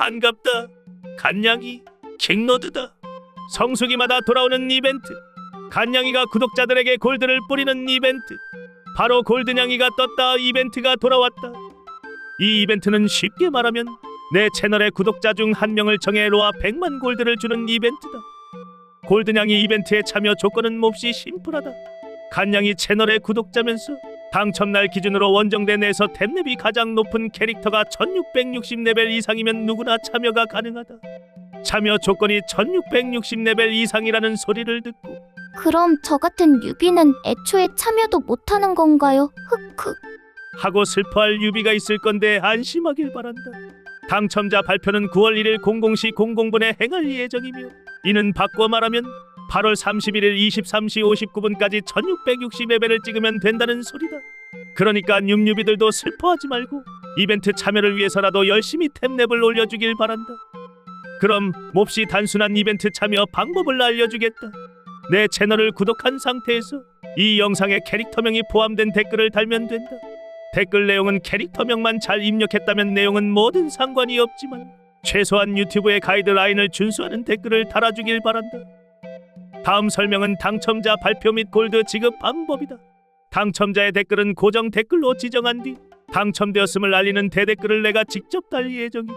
반갑다. 간냥이 킹로드다. 성수기마다 돌아오는 이벤트. 간냥이가 구독자들에게 골드를 뿌리는 이벤트. 바로 골드냥이가 떴다 이벤트가 돌아왔다. 이 이벤트는 쉽게 말하면 내 채널의 구독자 중 한 명을 정해 로아 100만 골드를 주는 이벤트다. 골드냥이 이벤트에 참여 조건은 몹시 심플하다. 간냥이 채널의 구독자면서 당첨날 기준으로 원정대 내에서 템랩이 가장 높은 캐릭터가 1660레벨 이상이면 누구나 참여가 가능하다. 참여 조건이 1660레벨 이상이라는 소리를 듣고 그럼 저 같은 뉴비는 애초에 참여도 못하는 건가요? 흑흑. 하고 슬퍼할 유비가 있을 건데 안심하길 바란다. 당첨자 발표는 9월 1일 00시 00분에 행할 예정이며 이는 바꿔 말하면 8월 31일 23시 59분까지 1660레벨을 찍으면 된다는 소리다. 그러니까 뉴뉴비들도 슬퍼하지 말고 이벤트 참여를 위해서라도 열심히 템랩을 올려주길 바란다. 그럼 몹시 단순한 이벤트 참여 방법을 알려주겠다. 내 채널을 구독한 상태에서 이 영상에 캐릭터명이 포함된 댓글을 달면 된다. 댓글 내용은 캐릭터명만 잘 입력했다면 내용은 뭐든 상관이 없지만 최소한 유튜브의 가이드라인을 준수하는 댓글을 달아주길 바란다. 다음 설명은 당첨자 발표 및 골드 지급 방법이다. 당첨자의 댓글은 고정 댓글로 지정한 뒤 당첨되었음을 알리는 대댓글을 내가 직접 달 예정이다.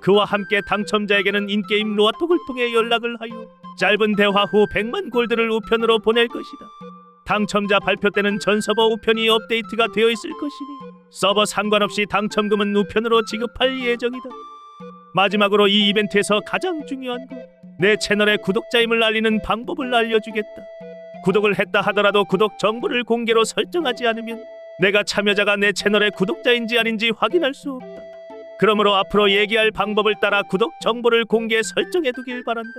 그와 함께 당첨자에게는 인게임 로아톡을 통해 연락을 하여 짧은 대화 후 100만 골드를 우편으로 보낼 것이다. 당첨자 발표 때는 전 서버 우편이 업데이트가 되어 있을 것이니 서버 상관없이 당첨금은 우편으로 지급할 예정이다. 마지막으로 이 이벤트에서 가장 중요한 건 내 채널의 구독자임을 알리는 방법을 알려주겠다. 구독을 했다 하더라도 구독 정보를 공개로 설정하지 않으면 내가 참여자가 내 채널의 구독자인지 아닌지 확인할 수 없다. 그러므로 앞으로 얘기할 방법을 따라 구독 정보를 공개 설정해 두길 바란다.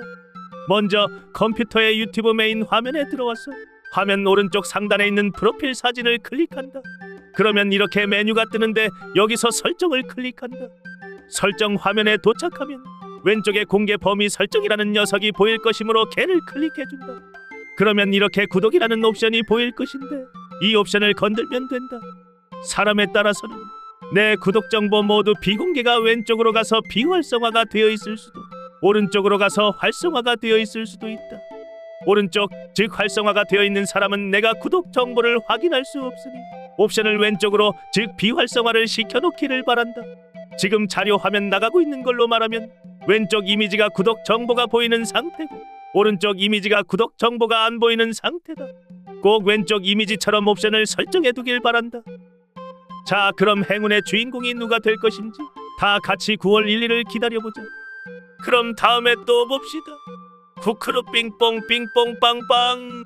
먼저 컴퓨터의 유튜브 메인 화면에 들어와서 화면 오른쪽 상단에 있는 프로필 사진을 클릭한다. 그러면 이렇게 메뉴가 뜨는데 여기서 설정을 클릭한다. 설정 화면에 도착하면 왼쪽에 공개 범위 설정이라는 녀석이 보일 것이므로 걔를 클릭해준다. 그러면 이렇게 구독이라는 옵션이 보일 것인데 이 옵션을 건들면 된다. 사람에 따라서는 내 구독 정보 모두 비공개가 왼쪽으로 가서 비활성화가 되어 있을 수도 오른쪽으로 가서 활성화가 되어 있을 수도 있다. 오른쪽 즉 활성화가 되어 있는 사람은 내가 구독 정보를 확인할 수 없으니 옵션을 왼쪽으로 즉 비활성화를 시켜놓기를 바란다. 지금 자료 화면 나가고 있는 걸로 말하면 왼쪽 이미지가 구독 정보가 보이는 상태고 오른쪽 이미지가 구독 정보가 안 보이는 상태다. 꼭 왼쪽 이미지처럼 옵션을 설정해 두길 바란다. 자, 그럼 행운의 주인공이 누가 될 것인지 다 같이 9월 1일을 기다려보자. 그럼 다음에 또 봅시다. 쿠크루 빙뽕 빙뽕 빵빵